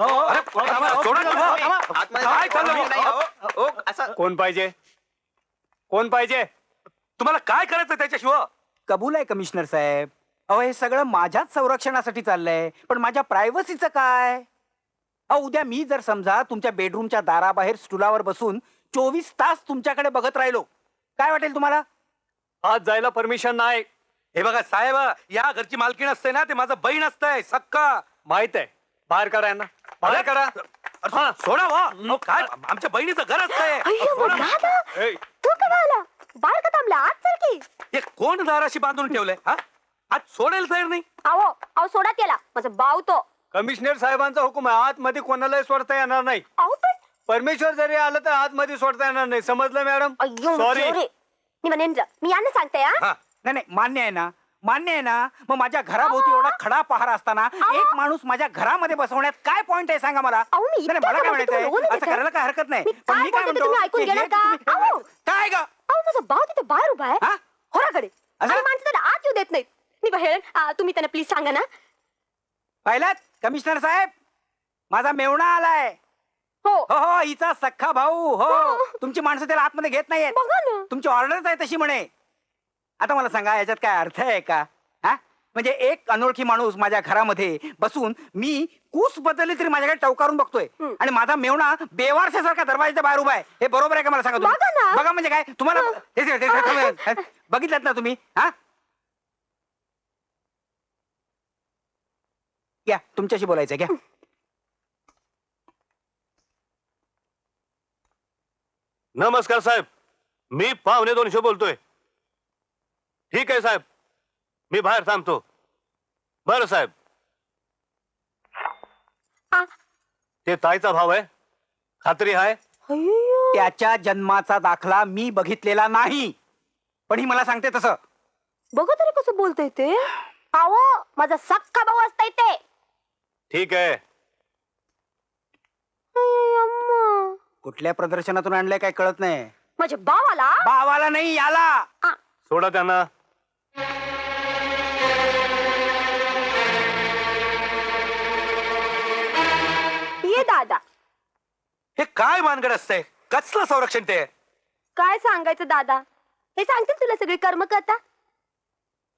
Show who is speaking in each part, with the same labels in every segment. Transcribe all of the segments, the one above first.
Speaker 1: अरे, थांबा, सोडा की भाऊ. काय चाललं.
Speaker 2: नाही,
Speaker 1: भाऊ?
Speaker 2: हो, हो, असं
Speaker 3: कोण पाहिजे? कोण पाहिजे?
Speaker 1: तुम्हाला काय करायचं त्याच्याशिवाय?
Speaker 4: कबूल आहे कमिशनर साहेब. अहो हे सगळं माझ्याच संरक्षणासाठी चाललंय. पण माझ्या प्रायव्हसीचं काय? अहो उद्या मी जर समजा तुमच्या बेडरूमच्या दाराबाहेर स्टुलावर बसून चोवीस तास तुमच्याकडे बघत राहिलो काय वाटेल तुम्हाला?
Speaker 3: आज जायला परमिशन नाही.
Speaker 1: हे बघा साहेब या घरची मालकीण असते ना ते माझं बहीण असतंय सक्का.
Speaker 3: माहीत आहे. बाहेर करा यांना. बाहेर करा.
Speaker 1: अरे, सोडा वा अहो, काय? आमच्या बहिणीचं घर असतंय
Speaker 5: अय्यो,
Speaker 1: सोडा.
Speaker 5: दादा.
Speaker 3: ए,
Speaker 5: तू का आला बाहेर का थांबला? आज चल की.
Speaker 1: हे कोण दाराशी बांधून ठेवलंय? हा? आज सोडेल तयार नाही?
Speaker 5: अहो अहो सोडा त्याला. माझा भाऊ तो
Speaker 3: कमिशनर साहेबांचा हुकुम आहे. आतमध्ये कोणालाही सोडता येणार नाही.
Speaker 5: अहो पण
Speaker 3: परमेश्वर जरी आलं तर आतमध्ये सोडता येणार नाही. समजलं मॅडम?
Speaker 5: अय्यो
Speaker 3: सॉरी
Speaker 5: जोरे. मी म्हणेन जा. मी यांना सांगते हा?
Speaker 1: हा.
Speaker 4: नाही नाही मान्य आहे ना. मान्य आहे ना? मग माझ्या घराभोवती एवढा खडा पहारा असताना एक माणूस माझ्या घरामध्ये बसवण्यात काय पॉइंट आहे सांगा मला?
Speaker 5: अहो, मी
Speaker 4: नाही,
Speaker 5: इतक्या
Speaker 4: मला काय म्हणायचंय? असं
Speaker 5: घेताय?
Speaker 4: करायला काय हरकत नाही.
Speaker 5: मी
Speaker 4: पण
Speaker 5: काय
Speaker 4: मी काय
Speaker 5: बोलते
Speaker 4: म्हणतो?
Speaker 5: तुम्ही ऐकून
Speaker 4: की हे
Speaker 5: घेणार का?
Speaker 4: तुम्ही-
Speaker 5: अहो.
Speaker 4: काय ग?
Speaker 5: अहो माझा भाऊ तिथे बाहेर उभा आहे.
Speaker 4: हा?
Speaker 5: होराकडे
Speaker 4: असं?
Speaker 5: आणि माणसं त्याला आत येऊ देत नाहीत. मी बाहेर आ, तुम्ही त्यांना प्लीज सांगा ना.
Speaker 4: पाहिलात? कमिशनर साहेब माझा मेवणा आलाय.
Speaker 5: हो.
Speaker 4: हो हो हिचा सख्खा भाऊ हो.
Speaker 5: हो.
Speaker 4: तुमची माणसं त्याला आतमध्ये घेत नाहीयेत.
Speaker 5: बघा ना.
Speaker 4: तुमची ऑर्डरच आहे तशी म्हणे. आता मला सांगा याच्यात काय अर्थ आहे का? हा? म्हणजे एक अनोळखी माणूस माझ्या घरामध्ये बसून मी कूस बदलली तरी माझ्याकडे टवकारून बघतोय.
Speaker 5: हम्म.
Speaker 4: आणि माझा मेवणा बेवारशासारखा दरवाजाच्या बाहेर उभा आहे हे बरोबर आहे का मला सांगा तुम्ही?
Speaker 5: बघा ना.
Speaker 4: बघा म्हणजे काय? तुम्हाला तेच- तेच- तेच- तेच- बघितलं ना तुम्ही? हा? घ्या तुमच्याशी बोलायचं घ्या.
Speaker 6: नमस्कार साहेब. मी पावणे दोनशे बोलतोय. ठीक आहे साहेब. मी बाहेर थांबतो. बरं साहेब.
Speaker 5: आ.
Speaker 6: ते ताईचा भाव आहे. खात्री आहे.
Speaker 5: अय्यो.
Speaker 4: त्याच्या जन्माचा दाखला मी बघितलेला नाही. पण ही मला सांगते तसं.
Speaker 5: बघा तरी कसं बोलतोय ते. अहो माझा सक्का भाऊ असताय ते.
Speaker 6: ठीक आहे.
Speaker 4: कुठल्या प्रदर्शनातून आणलंय काय कळत नाही.
Speaker 5: माझ्या भावाला?
Speaker 4: भावाला नाही याला.
Speaker 6: सोडा त्यांना.
Speaker 5: ये दादा.
Speaker 1: हे काय मानगड असतंय? कसलं संरक्षण ते?
Speaker 5: काय सांगायचं दादा? हे सांगतील तुला सगळी कर्म कथा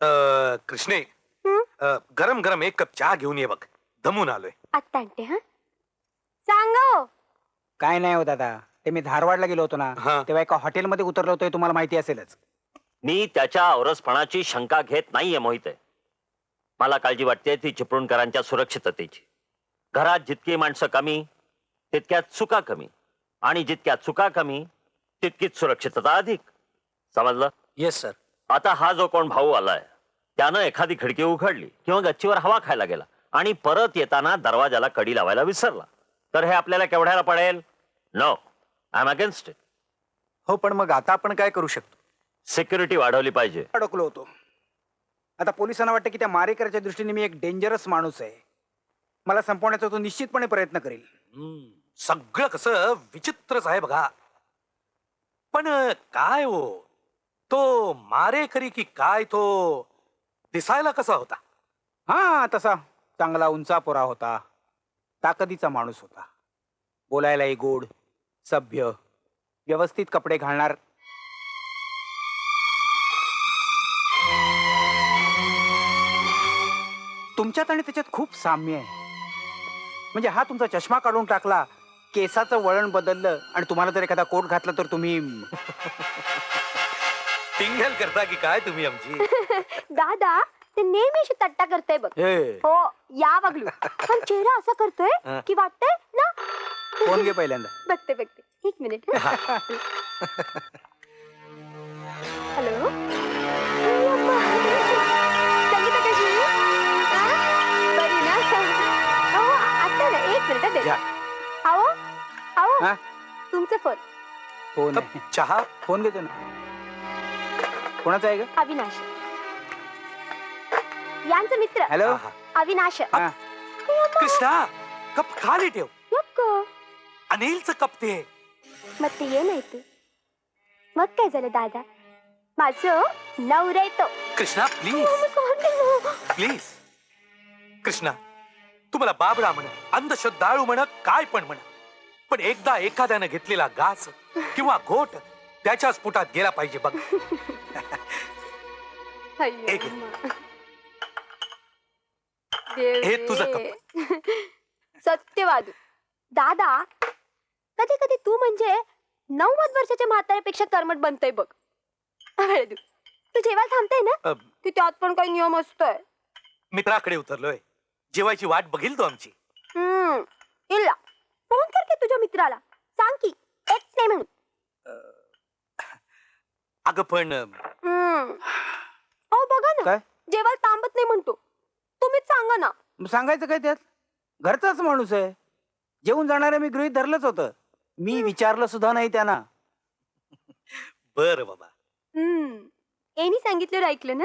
Speaker 1: अं, कृष्णे
Speaker 5: हं?
Speaker 1: अं, गरम गरम एक कप चहा घेऊन ये बघ. दमून आलोय.
Speaker 5: आत्ता आणते हा? सांगा हो.
Speaker 4: काय नाही हो दादा. ते मी धारवाडला गेलो होतो ना
Speaker 1: हा.
Speaker 4: तेव्हा एका हॉटेलमध्ये उतरलो होतो हे तुम्हाला माहिती असेलच.
Speaker 7: मी त्याच्या औरसपणाची शंका घेत नाहीये मोहिते. मला काळजी वाटते ती चिपळूणकरांच्या सुरक्षिततेची. घरात जितकी माणसं कमी तितक्यात चुका कमी. आणि जितक्या चुका कमी तितकीच सुरक्षितता अधिक. समजलं?
Speaker 1: येस सर
Speaker 7: आता हा जो कोण भाऊ आलाय त्यानं एखादी खिडकी उघडली किंवा गच्चीवर हवा खायला गेला आणि परत येताना दरवाजाला कडी लावायला विसरला. तर हे आपल्याला केवढ्याला पडेल? No I am against it
Speaker 2: हो पण मग आता आपण काय करू शकतो?
Speaker 7: सिक्युरिटी वाढवली पाहिजे.
Speaker 4: अडकलो होतो. आता पोलिसांना वाटतं की त्या मारेकऱ्याच्या दृष्टीने मी एक डेंजरस माणूस आहे. मला संपवण्याचा तो निश्चितपणे प्रयत्न करेल.
Speaker 1: हम्म, सगळं कसं विचित्रच आहे बघा. पण काय हो? तो मारेकरी की काय तो दिसायला कसा होता?
Speaker 4: हा तसा चांगला उंचापोरा होता. ताकदीचा माणूस होता. बोलायलाही गोड सभ्य व्यवस्थित कपडे घालणार. तुमच्यात आणि त्याच्यात खूप साम्य आहे. म्हणजे हा तुमचा चष्मा काढून टाकला केसाचं वळण बदललं आणि तुम्हाला जर एखादा कोट घातला तर तुम्ही
Speaker 1: टिंगल करता की काय तुम्ही आमची?
Speaker 5: दादा ते नेहमी अशी तट्टा करतोय बघ.
Speaker 4: हे.
Speaker 5: हो या बघलू पण चेहरा असा करतोय की वाटतंय ना
Speaker 4: फोन घे पहिल्यांदा.
Speaker 5: बघते बघते. एक मिनिट. फोन.
Speaker 1: चहा?
Speaker 4: फोन घेतो ना. कोणाचा आहे ग?
Speaker 5: अविनाश. यांचं मित्र.
Speaker 4: हॅलो.
Speaker 5: अविनाश.
Speaker 4: हा.
Speaker 1: कृष्णा कप खाली ठेव.
Speaker 5: यक्क.
Speaker 1: अनिलचं कप ते.
Speaker 5: मग ते ये नाही तू मग काय झालं दादा? माझं नवरा येतो
Speaker 1: कृष्णा प्लीज प्लीज कृष्णा तुम्हाला बाबडा म्हण अंधश्रद्धाळू म्हण काय पण म्हण. पण एकदा एखाद्यानं घेतलेला घास किंवा घोट त्याच्याच पोटात गेला पाहिजे बघ.
Speaker 5: अय्यो,
Speaker 1: एक.
Speaker 5: अम्मा. देव.
Speaker 1: हे तुझं.
Speaker 5: सत्यवाद. दादा कधी कधी तू म्हणजे नव्वद वर्षाच्या म्हाताऱ्यापेक्षा कर्मट बनतय बघ. तू जेव्हा थांबताय ना?
Speaker 1: अ,
Speaker 5: की त्यात पण काही नियम असतोय?
Speaker 1: मित्राकडे उतरलोय. जेवायची वाट बघील तो आमची.
Speaker 5: हम्म. इल्ला. फोन कर की तुझ्या मित्राला. सांग की येत नाही म्हणून.
Speaker 1: अगं पण
Speaker 5: हम्म. अहो बघा ना
Speaker 4: काय?
Speaker 5: जेव्हा थांबत नाही म्हणतो. तुम्हीच सांगा ना.
Speaker 4: मग सांगायचं काय त्यात? घरचाच माणूस आहे. जेवून जाणारे मी गृहित धरलंच होतं. मी विचारलं सुद्धा नाही त्यांना.
Speaker 1: बर बाबा
Speaker 5: हम्म. एनी सांगितलं ऐकलं ना?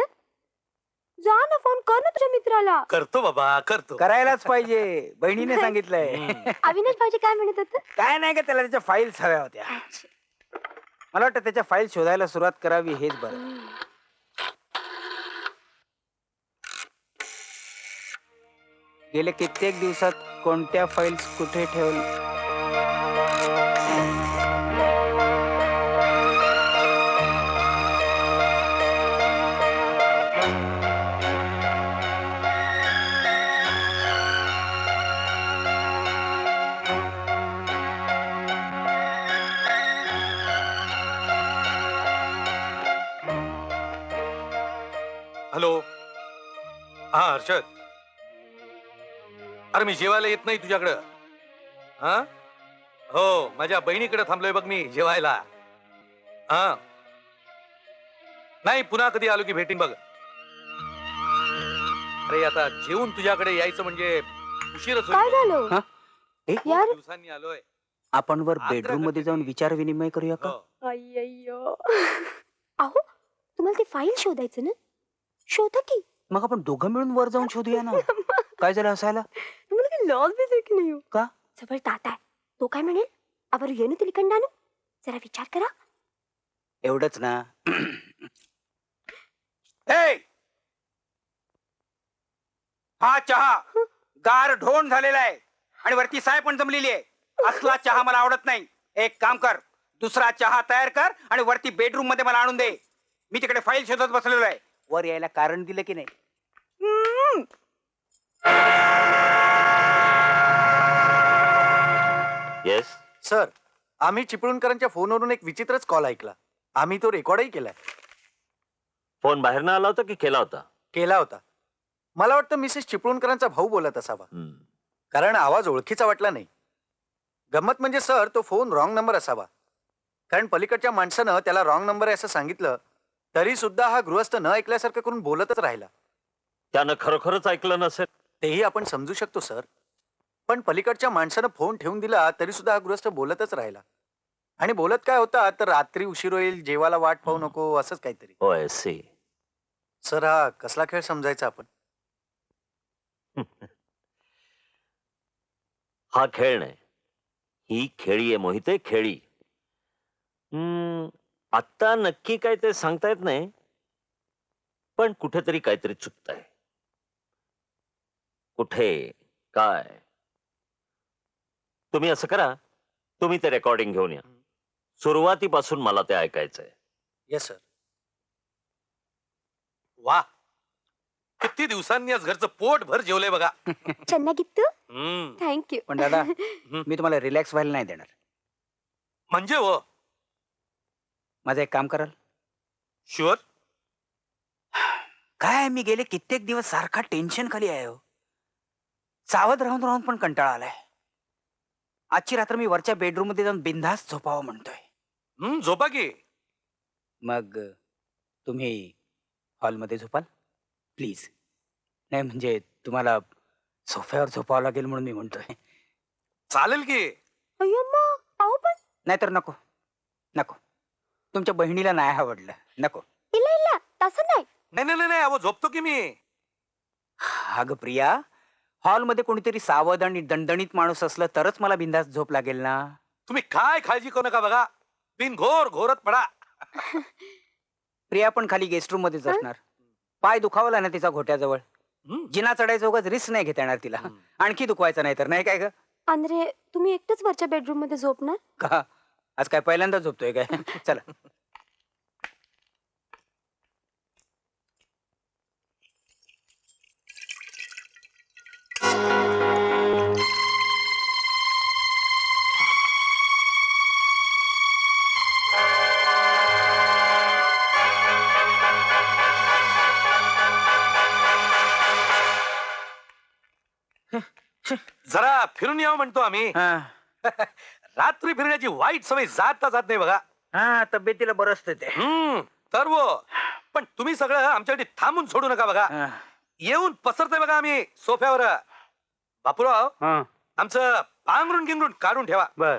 Speaker 5: जा ना फोन कर ना तुझ्या मित्राला.
Speaker 1: करतो बाबा करतो.
Speaker 4: करायलाच पाहिजे. बहिणीने सांगितलंय.
Speaker 5: अविनाश भाऊजी काय म्हणत होत?
Speaker 4: काय नाही का त्याला त्याच्या फाईल्स हव्या होत्या. मला वाटतं त्याच्या फाईल शोधायला सुरुवात करावी हेच बरं. गेले कित्येक दिवसात कोणत्या फाईल्स कुठे ठेवल्या
Speaker 1: अरे मी जेवायला येत नाही तुझ्याकडं. हा? हो माझ्या बहिणीकडे थांबलोय बघ मी जेवायला. हा? नाही पुन्हा कधी आलो की भेटीन बघ. अरे आता जेवून तुझ्याकडे यायचं म्हणजे उशीरच
Speaker 5: काय
Speaker 1: होईल.
Speaker 5: झालं?
Speaker 4: हा? ए?
Speaker 1: खूप
Speaker 5: यार
Speaker 1: दिवसांनी आलोय.
Speaker 4: आपण वर
Speaker 1: आग्रह
Speaker 4: बेडरूममध्ये
Speaker 1: करते
Speaker 4: जाऊन. विचार विनिमय करूया का?
Speaker 1: हो.
Speaker 5: अय्यो अहो तुम्हाला ते फाईल शोधायचं ना? शोधा की.
Speaker 4: मग आपण दोघं मिळून वर जाऊन शोधूया ना. काय झालं असायला?
Speaker 5: लॉस आहे की नाही हो?
Speaker 4: का?
Speaker 5: ताता आहे तो काय म्हणेल अबर येणं तिलिकंडानं जरा विचार करा।
Speaker 4: एवढंच ना। ए! हा चहा गार ढोण झालेला आहे आणि वरती साय पण जमलेली आहे. असला चहा मला आवडत नाही. एक काम कर दुसरा चहा तयार कर आणि वरती बेडरूममध्ये मला आणून दे. मी तिकडे फाईल शोधत बसलेलो आहे. वर यायला कारण दिलं की नाही? हम्म.
Speaker 7: येस
Speaker 2: सर आम्ही चिपळूणकरांच्या फोनवरून एक विचित्रच कॉल ऐकला. आम्ही तो रेकॉर्डही केलाय.
Speaker 7: फोन बाहेरनं आला होता की केला होता?
Speaker 2: केला होता. मला वाटतं मिसेस चिपळूणकरांचा भाऊ बोलत असावा.
Speaker 7: हम्म.
Speaker 2: कारण आवाज ओळखीचा वाटला नाही. गंमत म्हणजे सर तो फोन रॉंग नंबर असावा. कारण पलीकडच्या माणसानं त्याला रॉंग नंबर आहे असं सांगितलं तरी सुद्धा हा गृहस्थ न ऐकल्यासारखं करून बोलतच राहिला.
Speaker 7: त्यानं खरोखरच ऐकलं नसेल?
Speaker 2: तेही आपण समजू शकतो सर. पण पलीकडच्या माणसानं फोन ठेवून दिला तरी सुद्धा हा गृहस्थ बोलतच राहिला. आणि बोलत काय होता? तर रात्री उशीर होईल जेवायला वाट पाहू नको असंच काहीतरी.
Speaker 7: होय सी
Speaker 2: सर हा कसला खेळ समजायचा आपण?
Speaker 7: हा खेळ नाही. ही खेळी आहे मोहिते खेळी. हम्म, आत्ता नक्की काय ते सांगता येत नाही पण कुठेतरी काहीतरी चुकतंय. कुठे? काय? तुम्ही असं करा तुम्ही ते रेकॉर्डिंग घेऊन या. सुरुवातीपासून मला ते ऐकायचंय.
Speaker 2: येस सर
Speaker 1: वा. किती दिवसांनी आज घरचं पोट भर जेवलंय बघा.
Speaker 5: चन्ना गित्तू
Speaker 1: हम्म.
Speaker 5: थँक्यू
Speaker 4: पण दादा मी तुम्हाला रिलॅक्स व्हायला नाही देणार.
Speaker 1: म्हणजे हो?
Speaker 4: माझं एक काम कराल.
Speaker 1: शुअर
Speaker 4: काय मी गेले कित्येक दिवस सारखा टेन्शन खाली आहे हो. सावध राहून राहून पण कंटाळा आलाय. आजची रात्र मी वरच्या बेडरूममध्ये जाऊन बिंदास झोपावं म्हणतोय.
Speaker 1: हम्म झोपा की.
Speaker 4: मग तुम्ही हॉलमध्ये झोपाल? प्लीज. नाही म्हणजे तुम्हाला सोफ्यावर झोपावं लागेल म्हणून मी म्हणतोय.
Speaker 1: चालेल की.
Speaker 5: अय्यो पण.
Speaker 4: नाहीतर नको. नको. तुमच्या बहिणीला नाही आवडलं. नको.
Speaker 5: इल्ला इल्ला तसं नाही.
Speaker 1: नाही नाही नाही, नाही अहो झोपतो की मी.
Speaker 4: अगं प्रिया हॉलमध्ये कोणीतरी सावध आणि दणदणीत माणूस असलं तरच मला बिंदास झोप लागेल ना?
Speaker 1: तुम्ही काय काळजी करू नका बघा. बिन घोर घोरत पडा.
Speaker 4: प्रिया पण खाली गेस्ट रूम मध्येच असणार. पाय दुखावला ना तिचा घोट्याजवळ. जिना चढायचं उगाच रिस्क नाही घेता येणार तिला. आणखी दुखवायचं नाही तर नाही काय ग?
Speaker 5: अंद्रे तुम्ही एकटेच वरच्या बेडरूममध्ये झोपणार?
Speaker 4: का? आज काय पहिल्यांदा झोपतोय काय? चला.
Speaker 1: जरा फिरून यावं म्हणतो आम्ही.
Speaker 4: हा.
Speaker 1: रात्री फिरण्याची वाईट सवय जाता जात नाही बघा.
Speaker 4: हा तब्येतीला बरं असतं ते.
Speaker 1: हम्म तर वो. पण तुम्ही सगळं आमच्यासाठी थांबून सोडू नका बघा.
Speaker 4: हा.
Speaker 1: येऊन पसरतोय बघा आम्ही सोफ्यावर. बापूराव
Speaker 3: हा.
Speaker 1: आमचं पांघरून गिंगरून काढून ठेवा.
Speaker 3: बर.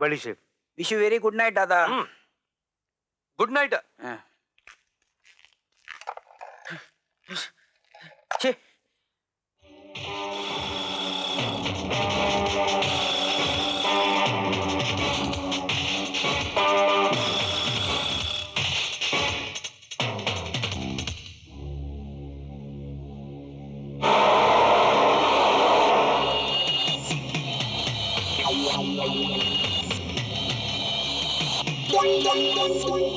Speaker 3: बडीशेप
Speaker 4: wish you very good night दादा.
Speaker 1: Good night.
Speaker 4: हा. これ。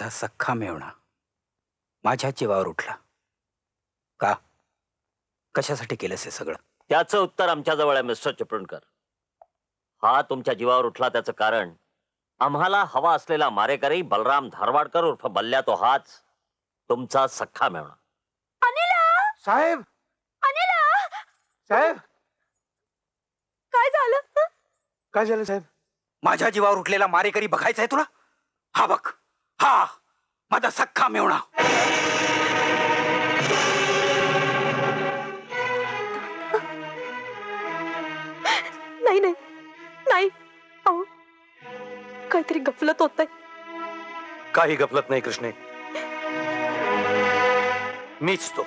Speaker 4: माझा सख्खा मेवणा. माझ्या जीवावर उठला. का? कशासाठी केलंस हे सगळं?
Speaker 7: त्याचं उत्तर आमच्याजवळ आहे मिस्टर चिपळूणकर. हा तुमच्या जीवावर उठला त्याचं कारण आम्हाला हवा असलेला मारेकरी बलराम धारवाडकर उर्फ बल्ल्या तो हाच तुमचा सख्खा मेवणा.
Speaker 5: अनिला!
Speaker 3: साहेब!
Speaker 5: अनिला!
Speaker 3: साहेब!
Speaker 5: काय झालं?
Speaker 3: काय झालं साहेब?
Speaker 4: माझ्या जीवावर उठलेला मारेकरी बघायचा आहे तुला? हा बघ. हा माझा सख्खा मेवणा.
Speaker 5: नाही नाही नाही. अहो काहीतरी गफलत होत
Speaker 1: काही गपलत नाही कृष्णे. मीच तो.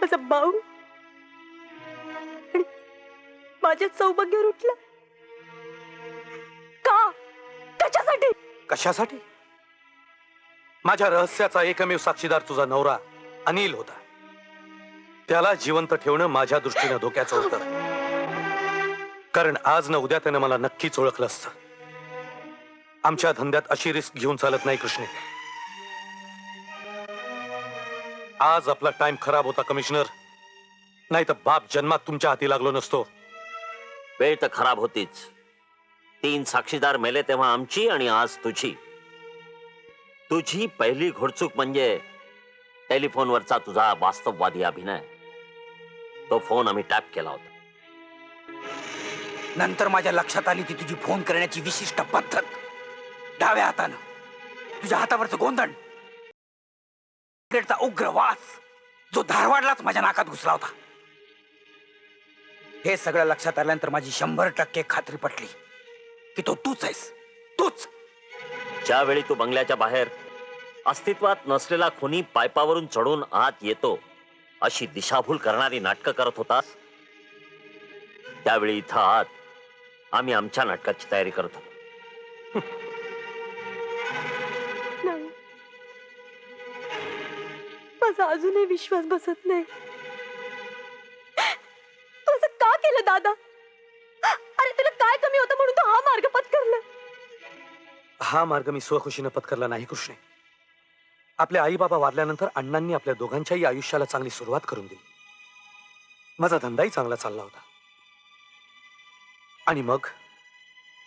Speaker 5: माझा भाऊ आणि माझ्या सौभाग्यावर उठला. कशासाठी?
Speaker 1: माझ्या रहस्याचा एकमेव साक्षीदार तुझा नवरा अनिल होता. त्याला जिवंत ठेवणं माझ्या दृष्टीनं धोक्याचं होतं. कारण आज न उद्या त्यानं मला नक्कीच ओळखलं असतं. आमच्या धंद्यात अशी रिस्क घेऊन चालत नाही कृष्णे. आज आपला टाइम खराब होता कमिशनर. नाही तर बाप जन्मात तुमच्या हाती लागलो नसतो.
Speaker 7: वेळ तर खराब होतीच. तीन साक्षीदार मेले तेव्हा आमची आणि आज तुझी. तुझी पहिली घोडचूक म्हणजे टेलिफोनवरचा तुझा वास्तववादी अभिनय. तो फोन आम्ही टॅप केला होता.
Speaker 4: नंतर माझ्या लक्षात आली ती तुझी फोन करण्याची विशिष्ट पद्धत. डाव्या हातानं. तुझ्या हातावरचं गोंधण सिगारेटचा उग्र वास. जो धारवाडलाच माझ्या नाकात घुसला होता. हे सगळं लक्षात आल्यानंतर माझी शंभर टक्के खात्री पटली. की तो तूच आहेस. तूच.
Speaker 7: ज्यावेळी तू बंगल्याच्या बाहेर अस्तित्वात नसलेला खुनी पायपावरून चढून आत येतो अशी दिशाभूल करणारी नाटकं करत होतास त्यावेळी इथं आत आम्ही आमच्या नाटकाची तयारी करत होतो.
Speaker 5: नाही. माझा अजूनही विश्वास बसत नाही. तू असं का केलं दादा? अरे तुला काय कमी होतं म्हणून तू हा मार्ग पत्करला?
Speaker 1: हा मार्ग मी स्वखुशीनं पत्करला नाही कृष्णे. आपल्या आई बाबा वारल्यानंतर अण्णांनी आपल्या दोघांच्याही आयुष्याला चांगली सुरुवात करून दिली. माझा धंदाही चांगला चालला होता. आणि मग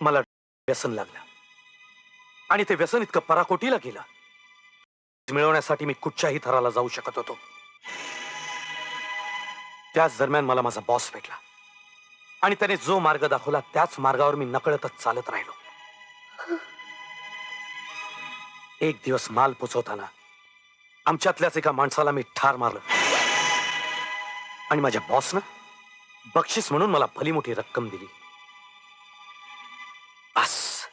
Speaker 1: मला व्यसन लागलं. आणि ते व्यसन इतकं पराकोटीला गेलं. मिळवण्यासाठी मी कुठच्याही थराला जाऊ शकत होतो. त्याच दरम्यान मला माझा बॉस भेटला. आणि त्याने जो मार्ग दाखवला त्याच मार्गावर मी नकळतच चालत राहिलो. एक दिवस माल पोचवताना आमच्यातल्याच एका माणसाला मी ठार मारलं. आणि माझ्या बॉसनं बक्षीस म्हणून मला भली मोठी रक्कम दिली. आस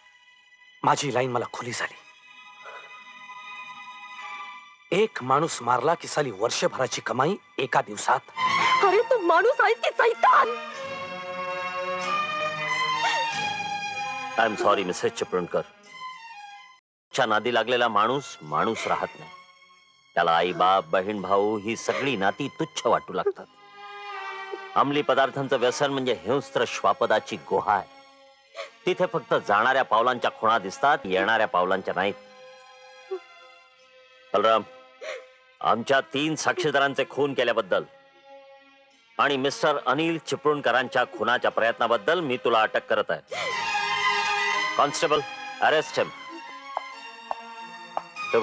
Speaker 1: माझी लाईन मला खुली झाली. एक माणूस मारला की साली वर्षभराची कमाई एका दिवसात.
Speaker 5: अरे तू माणूस आहेस की सैतान?
Speaker 7: I am sorry Mrs Chiplunkar च्या नादी लागलेला माणूस माणूस राहत नाही. त्याला आई बाप बहीण भाऊ ही सगळी नाती तुच्छ वाटू लागतात. अंमली पदार्थांचं व्यसन म्हणजे हिंस्त्र श्वापदाची गुहा आहे. तिथे फक्त जाणाऱ्या पावलांच्या खुणा दिसतात येणाऱ्या पावलांच्या नाहीत. बलराम आमच्या तीन साक्षीदारांचे खून केल्याबद्दल आणि मिस्टर अनिल चिपळूणकरांच्या खुनाच्या प्रयत्नाबद्दल मी तुला अटक करत आहे. कॉन्स्टेबल अरेस्ट हिम ते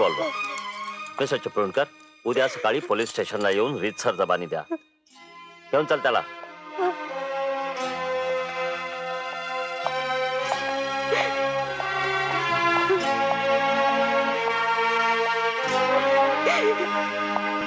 Speaker 7: मिस्टर चिपळूणकर उद्या सकाळी पोलीस स्टेशनला येऊन रीतसर जबानी द्या. घेऊन चल त्याला.